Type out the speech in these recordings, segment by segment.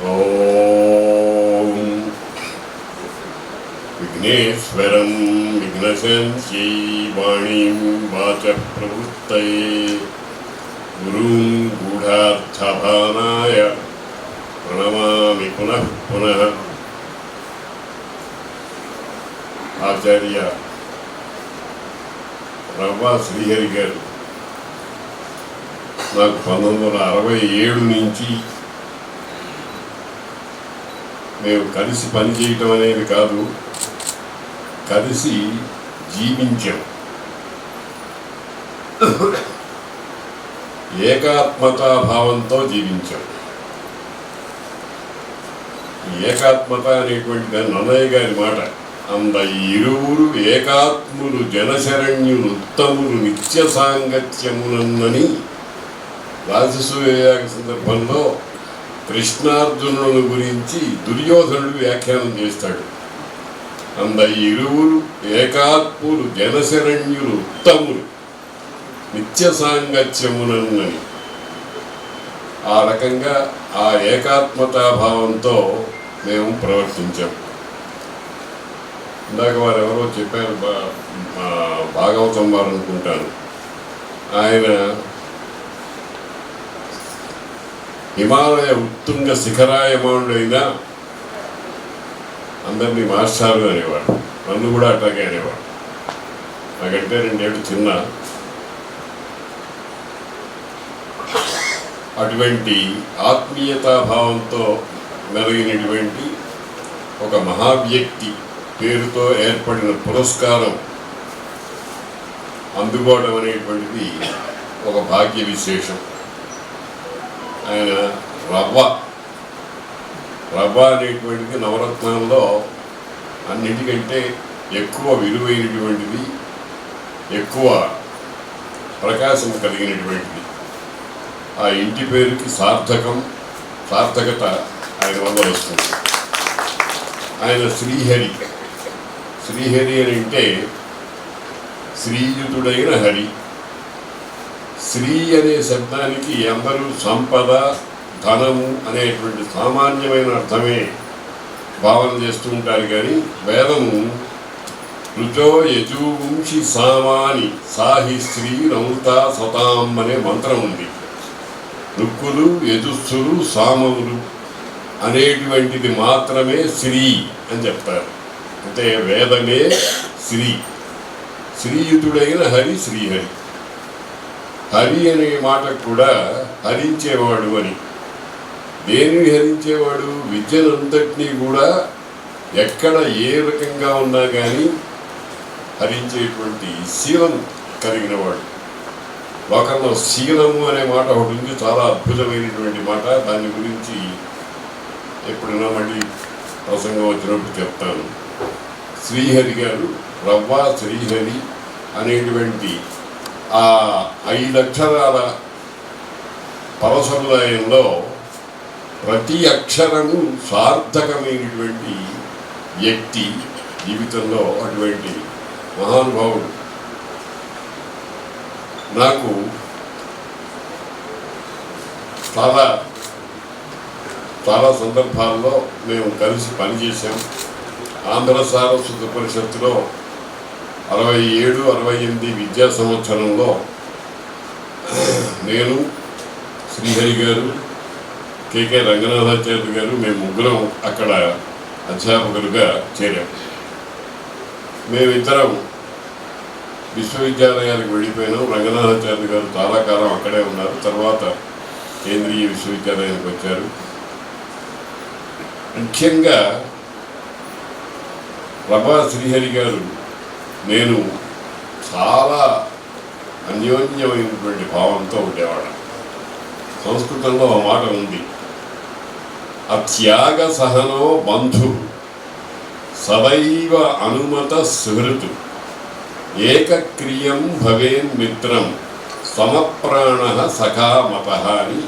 ఓం విఘ్నేశ్వరం విఘ్నశంసీ వాణీం వాచ ప్రవృత్తయే గురుం గూఢార్థభానాయ ప్రణమామి పునః పునః ఆచార్య రవ్వ శ్రీహరి గారు నాకు పంతొమ్మిది వందల అరవై ఏడు నుంచి మేము కలిసి పనిచేయటం అనేది కాదు కలిసి జీవించాం. ఏకాత్మతాభావంతో జీవించాం. ఏకాత్మత అనేటువంటి దాన్ని అన్నయ్య గారి మాట. అంద ఇరువురు ఏకాత్ములు జనశరణ్యులు ఉత్తములు నిత్య సాంగత్యమునందని రాజసూయాగ సందర్భంలో కృష్ణార్జునుల గురించి దుర్యోధనుడు వ్యాఖ్యానం చేస్తాడు. అంద ఇరువురు ఏకాత్ములు జనశరణ్యులు ఉత్తములు నిత్య సాంగత్యమునన్నని ఆ రకంగా ఆ ఏకాత్మతాభావంతో మేము ప్రవర్తించాం. ఇందాక వారు ఎవరో చెప్పారు భాగవతం వారు అనుకుంటాను. ఆయన హిమాలయ ఉత్తుంగ శిఖరాయమానుడైన అందరినీ మాస్టారు అనేవాడు. నన్ను కూడా అట్లాగే అనేవాడు. నాకంటే రెండేళ్ళు చిన్న. అటువంటి ఆత్మీయతాభావంతో మెలిగినటువంటి ఒక మహావ్యక్తి పేరుతో ఏర్పడిన పురస్కారం అందుకోవడం అనేటువంటిది ఒక భాగ్య విశేషం రవ్వ రవ్వ అనేటువంటిది నవరత్నాల్లో అన్నిటికంటే ఎక్కువ విలువైనటువంటిది ఎక్కువ ప్రకాశం కలిగినటువంటిది. ఆ ఇంటి పేరుకి సార్థకం సార్థకత ఆయన వల్ల వస్తుంది. ఆయన శ్రీహరి. శ్రీహరి అని అంటే శ్రీయుతుడైన హరి. స్త్రీ అనే శబ్దానికి అందరూ సంపద ధనము అనేటువంటి సామాన్యమైన అర్థమే భావన చేస్తూ ఉంటారు. కానీ వేదము రుచో యజువంశి సామాని సాహి శ్రీ రౌత సతాం అనే మంత్రం ఉంది. రుక్కులు యజుస్సులు సామములు అనేటువంటిది మాత్రమే శ్రీ అని చెప్తారు. అంటే వేదమే శ్రీ శ్రీయుతుడైన హరి శ్రీహరి. హరి అనే మాటకు కూడా హరించేవాడు అని. దేనిని హరించేవాడు? విద్యనంతటినీ కూడా ఎక్కడ ఏ రకంగా ఉన్నా కానీ హరించేటువంటి శీలం కలిగినవాడు. లోకంలో శీలము అనే మాట ఒకటి ఉంది చాలా అద్భుతమైనటువంటి మాట. దాని గురించి ఎప్పుడైనా మళ్ళీ ప్రసంగం వచ్చినప్పుడు చెప్తాను. శ్రీహరి గారు రవ్వ శ్రీహరి అనేటువంటి ఆ ఐదు అక్షరాల పరసముదాయంలో ప్రతి అక్షరము సార్థకమైనటువంటి వ్యక్తి జీవితంలో అటువంటి మహానుభావుడు. నాకు చాలా చాలా సందర్భాల్లో మేము కలిసి పనిచేసాం ఆంధ్ర సారస్వత పరిషత్తులో అరవై ఏడు అరవై ఎనిమిది విద్యా సంవత్సరంలో నేను శ్రీహరి గారు కేకే రంగనాథాచార్య గారు మేము ముగ్గురం అక్కడ అధ్యాపకులుగా చేరాం. మేమిద్దరం విశ్వవిద్యాలయానికి వెళ్ళిపోయినాం. రంగనాథాచార్య గారు చాలా కాలం అక్కడే ఉన్నారు. తర్వాత కేంద్రీయ విశ్వవిద్యాలయానికి వచ్చారు. ముఖ్యంగా ప్రభా శ్రీహరి గారు నేను చాలా అన్యోన్యమైనటువంటి భావంతో ఉండేవాడు సంస్కృతంలో ఒక మాట ఉంది. అత్యాగ సహనో బంధు సదైవ అనుమత సుహృతు ఏకక్రియం భవేన్ మిత్రం సమప్రాణ సఖామత అని.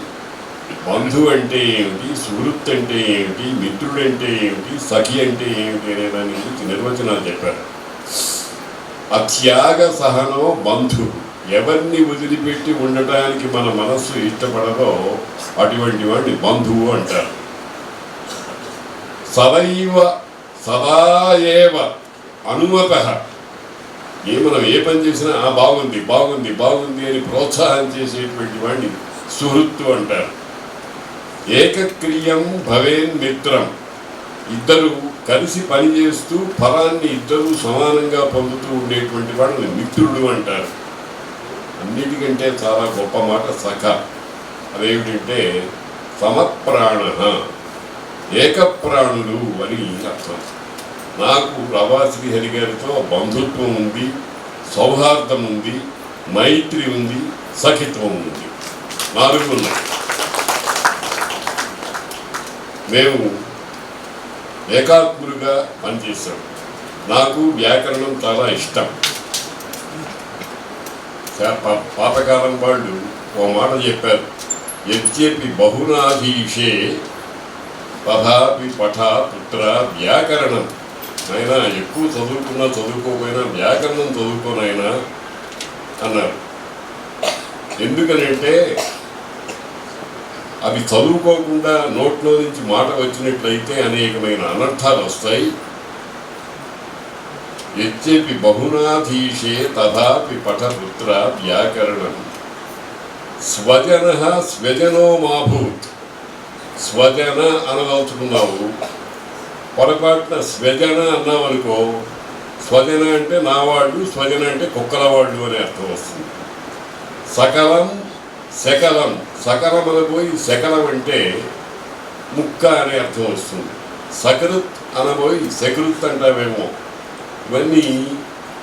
బంధు అంటే ఏమిటి? సుహృత్ అంటే ఏమిటి? మిత్రుడంటే ఏమిటి? సఖి అంటే ఏమిటి? అనే దాని గురించి నిర్వచనాలు చెప్పారు. అత్యాగ సహనో బంధు. ఎవరిని వదిలిపెట్టి ఉండటానికి మన మనస్సు ఇష్టపడదో అటువంటి వాడిని బంధువు అంటారు. సదైవ సదా ఏవ అనుమత. ఏ మనం ఏ పని చేసినా "ఆ, బాగుంది బాగుంది బాగుంది అని ప్రోత్సాహం చేసేటువంటి వాడిని సుహృత్తు అంటారు. ఏకక్రియం భవేన్ మిత్రం. ఇద్దరు కలిసి పనిచేస్తూ ఫలాన్ని ఇద్దరూ సమానంగా పొందుతూ ఉండేటువంటి వాళ్ళని మిత్రుడు అంటారు. అన్నిటికంటే చాలా గొప్ప మాట సఖ. అదేమిటంటే సమప్రాణ. ఏకప్రాణులు అని అర్థం. నాకు రవా శ్రీహరి గారితో బంధుత్వం ఉంది సౌహార్దం ఉంది మైత్రి ఉంది సఖిత్వం ఉంది. నాలుగు ఉన్నాయి మేము ఏకాత్ములుగా పనిచేశాడు. నాకు వ్యాకరణం చాలా ఇష్టం. పాతకాలం వాళ్ళు ఓ మాట చెప్పారు. యద్యపి బహునాధీషే తథాపి పఠ పుత్ర వ్యాకరణం. అయినా ఎక్కువ చదువుకున్నా చదువుకోకపోయినా వ్యాకరణం చదువుకోనైనా అన్నారు. ఎందుకనంటే అవి చదువుకోకుండా నోట్లో నుంచి మాట వచ్చినట్లయితే అనేకమైన అనర్థాలు వస్తాయి. ఎచ్చేపి బహునాధీషే తథాపి పఠపుత్ర వ్యాకరణం. స్వజన స్వజనో మాభూత్. స్వజన అనదలుచుకున్నావు పొరపాటున స్వజన అన్నావు అనుకో స్వజన అంటే నా వాళ్ళు స్వజన అంటే కుక్కల వాళ్ళు అనే అర్థం వస్తుంది. సకలం శకలం సకలం అనబోయి శకలం అంటే ముక్క అనే అర్థం వస్తుంది. సకృత్ అనబోయి సకృత్ అంటావేమో. ఇవన్నీ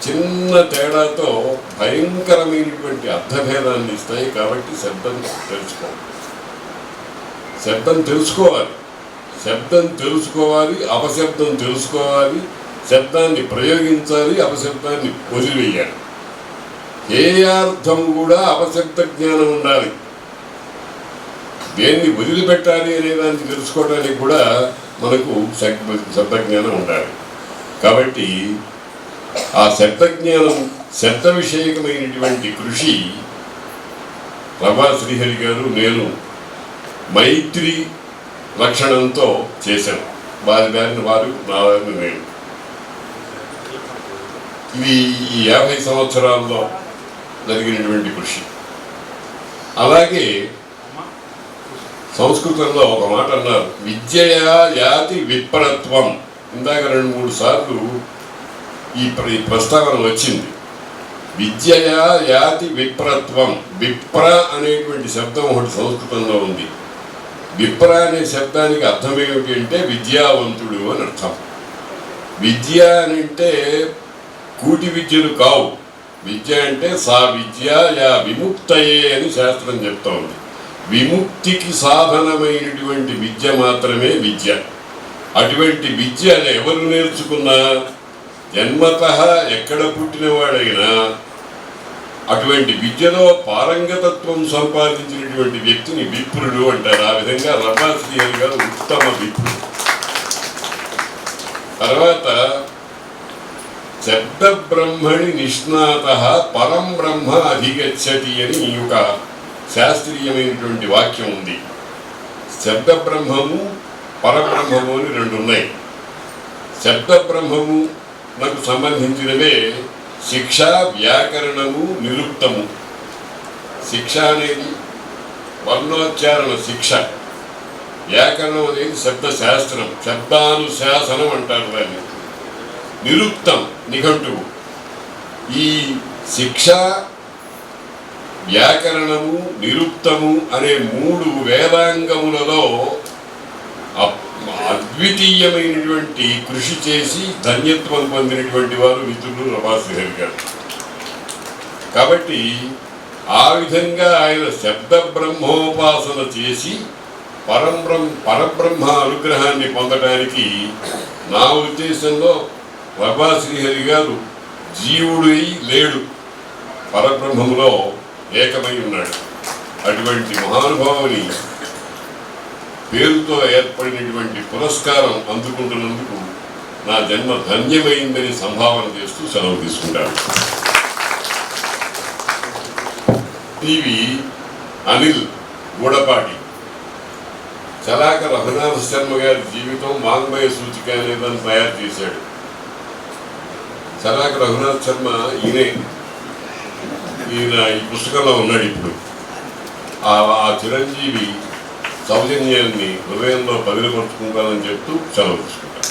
చిన్న తేడాతో భయంకరమైనటువంటి అర్థభేదాన్ని ఇస్తాయి కాబట్టి శబ్దం తెలుసుకోవాలి శబ్దం తెలుసుకోవాలి. శబ్దం తెలుసుకోవాలి అపశబ్దం తెలుసుకోవాలి శబ్దాన్ని ప్రయోగించాలి అపశబ్దాన్ని వదిలివేయాలి ఏ అర్థం కూడా అపశబ్ద జ్ఞానం ఉండాలి. దేన్ని వదిలిపెట్టాలి అనే దాన్ని తెలుసుకోవడానికి కూడా మనకు శబ్ద శబ్దజ్ఞానం ఉండాలి. కాబట్టి ఆ శబ్దజ్ఞానం శబ్ద విషయకమైనటువంటి కృషి ప్రభా శ్రీహరి గారు నేను మైత్రి లక్షణంతో చేశాను. వారి దారిని వారు నా దారిని నేను. ఇది ఈ యాభై సంవత్సరాల్లో జరిగినటువంటి కృషి. అలాగే సంస్కృతంలో ఒక మాట అన్నారు విద్యయా యాతి విప్రత్వం ఇందాక రెండు మూడు సార్లు ఈ ఈ ప్రస్తావన వచ్చింది. విద్యయా యాతి విప్రత్వం విప్ర అనేటువంటి శబ్దం ఒకటి సంస్కృతంలో ఉంది. విప్ర అనే శబ్దానికి అర్థం ఏమిటి అంటే విద్యావంతుడు అని అర్థం. విద్య అని అంటే కూటి విద్యలు కావు. విద్య అంటే సా విద్య యా విముక్తయే అని శాస్త్రం చెప్తా ఉంది విముక్తికి సాధనమైనటువంటి విద్య మాత్రమే విద్య. అటువంటి విద్య ఎవరు నేర్చుకున్నా? జన్మత ఎక్కడ పుట్టినవాడైనా. అటువంటి విద్యలో పారంగతత్వం సంపాదించినటువంటి వ్యక్తిని విప్రుడు అంటారు. ఆ విధంగా రమాశ్రీ గారు ఉత్తమ విప్రుడు. తర్వాత శబ్ద బ్రహ్మణి నిష్ణాత పరం బ్రహ్మ అధిగచ్చతి అని ఒక శాస్త్రీయమైనటువంటి వాక్యం ఉంది. శబ్ద బ్రహ్మము పరబ్రహ్మము అని రెండు ఉన్నాయి శబ్ద బ్రహ్మము నాకు సంబంధించినవే శిక్ష వ్యాకరణము నిరుక్తము. శిక్ష అనేది వర్ణోచ్చారణ శిక్ష. వ్యాకరణం అనేది శబ్ద శాస్త్రం శబ్దానుశాసనం అంటారు దాన్ని. నిరుక్తం నిఘంటువు. ఈ శిక్ష వ్యాకరణము నిరుక్తము అనే మూడు వేదాంగములలో అద్వితీయమైనటువంటి కృషి చేసి ధన్యత్వం పొందినటువంటి వారు మిత్రులు రమాశ్రీహరి గారు. కాబట్టి ఆ విధంగా ఆయన శబ్ద బ్రహ్మోపాసన చేసి పరబ్రహ్మ పరబ్రహ్మ అనుగ్రహాన్ని పొందడానికి నా ఉద్దేశంలో రమా శ్రీహరి గారు జీవుడై లేడు. పరబ్రహ్మములో ఏకమై ఉన్నాడు. అటువంటి మహానుభావుని పేరుతో ఏర్పడినటువంటి పురస్కారం అందుకుంటున్నందుకు నా జన్మ ధన్యమైందని సంభావన చేస్తూ సెలవు తీసుకుంటాను. టీవీ అనిల్ గూడపాటి. చలాక రఘునాథ శర్మ గారి జీవితం వాంగ్మయ సూచిక అనేదాన్ని తయారు చేశాడు. కళాకు రఘునాథ్ శర్మ ఈయనే. ఈయన ఈ పుస్తకంలో ఉన్నాడు ఇప్పుడు. ఆ చిరంజీవి సౌజన్యాన్ని హృదయంలో పదిలపరుచుకుంటానని చెప్తూ సెలవు తీసుకుంటాను.